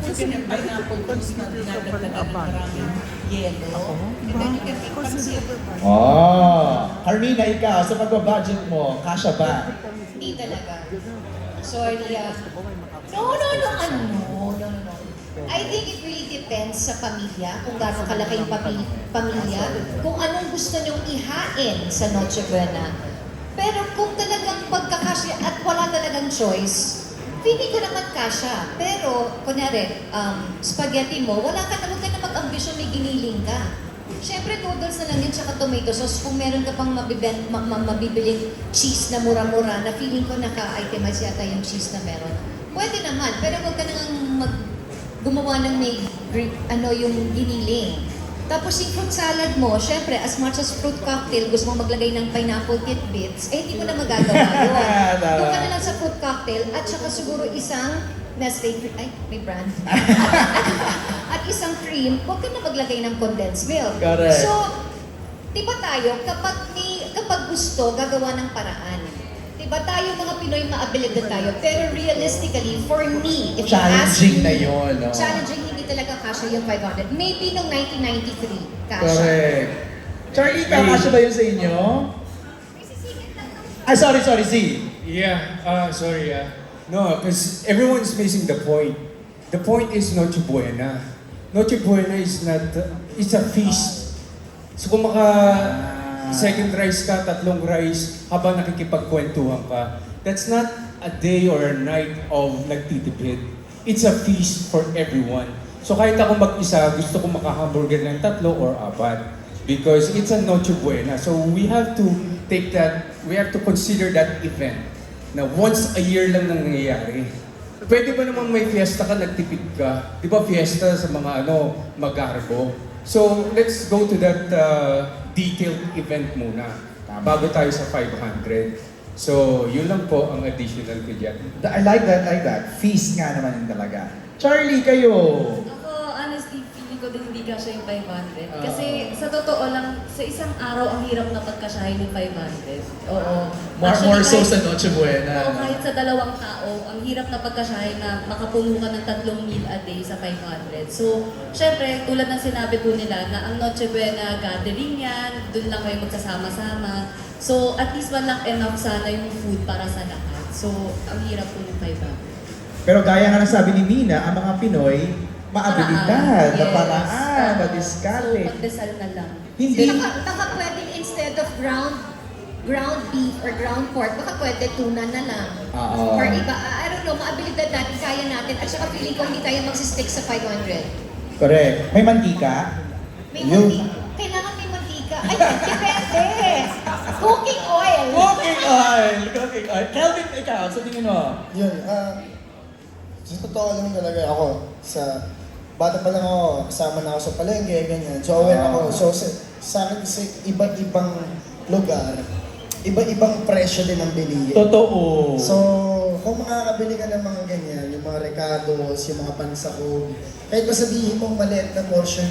So, ganyan pineapple juice na dinadagdagan ng maraming yelo. And then you can make pansit. Oh, Carmina, ikaw, sa pagbabudget mo, kasya ba? Hindi talaga. Sorry ah. No, no, no, ano? No, no, no. I think it really depends sa pamilya, kung gaano kalaki yung pami- pamilya, kung anong gusto nyong ihain sa Noche Buena. Pero kung talagang pagkakasya at wala talagang choice, pili ko naman kasya. Pero, kunyari, um, spaghetti mo, wala ka na, ka na mag-ambisyon, may giniling ka. Siyempre, noodles na lang yun, tsaka tomato sauce. Kung meron ka pang mabiben, ma- ma- mabibiling cheese na mura-mura, na feeling ko naka-itemize yata yung cheese na meron. Pwede naman, pero huwag ka nang mag gumawa ng may ano yung giniling. Tapos yung fruit salad mo, syempre, as much as fruit cocktail, gusto mo maglagay ng pineapple tidbits, eh hindi mo na magagawa yun. Doon ka na lang sa fruit cocktail at saka siguro isang Nestle, ay, may brand. at isang cream, huwag ka na maglagay ng condensed milk. Correct. So, di ba tayo, kapag, may, kapag gusto, gagawa ng paraan. Di ba tayo mga Pinoy maabilidad tayo, pero realistically, for me, if you ask Challenging me, na yun, no? Challenging, hindi talaga kasha yung 500. Maybe nung 1993, kasha. Correct. Charlie, ikaw, kasya ba yun sa inyo? Ay, sorry, sorry, Z. Yeah, uh, sorry, uh, no, because everyone's missing the point. The point is Noche Buena. Noche Buena is not, it's a feast. So kung maka second rice ka, tatlong rice, habang nakikipagkwentuhan ka, that's not a day or a night of nagtitipid. It's a feast for everyone. So kahit ako mag-isa, gusto ko makahamburger ng tatlo or apat. Because it's a Noche Buena. So we have to take that, we have to consider that event na once a year lang nang nangyayari. Pwede ba naman may fiesta ka, nagtipid ka? Di ba fiesta sa mga ano, magarbo? So let's go to that uh, detailed event muna bago tayo sa 500. So yun lang po ang additional ko dyan. I like that, like that. Feast nga naman yun talaga. Charlie, kayo. Ako, honestly, feeling ko din hindi kasya yung 500. Ah. Kasi sa totoo lang, sa isang araw, ang hirap na pagkasyahin yung 500. Oo. More, Actually, more so kahit- sa Noche Buena. Oo, kahit sa dalawang tao, ang hirap na pagkasyahin na makapuno ka ng tatlong meal a day sa 500. So, syempre, tulad ng sinabi po nila na ang Noche Buena gathering yan, dun lang kayo magsasama-sama. So, at least man lang enough sana yung food para sa lahat. So, ang hirap po ng 500. Pero gaya nga ng sabi ni Nina, ang mga Pinoy, maabilidad, Paraan. na Yes. paraan, Tama. madiskarte. So, pagdasal na lang. Hindi, Baka, baka pwedeng instead of ground ground beef or ground pork, baka pwede tuna na lang. Oo. Or iba, I don't know, maabilidad natin, kaya natin. At saka feeling ko hindi tayo magsistick sa 500. correct. May mantika? May Yun. mantika. Kailangan may mantika. Ay, depende. Cooking oil. Cooking oil! Cooking oil. Kelvin, ikaw, sa tingin mo? Yun, ah, sa totoo lang talaga ako, sa bata pa lang ako, kasama na ako sa palengke, ganyan. So, aware Ah. ako. So, sa, sa akin kasi iba't ibang lugar, iba-ibang presyo din ang bilihin. Totoo. So, kung makakabili ka ng mga ganyan, yung mga recados, yung mga pansakog, kahit ba sabihin mong maliit na portion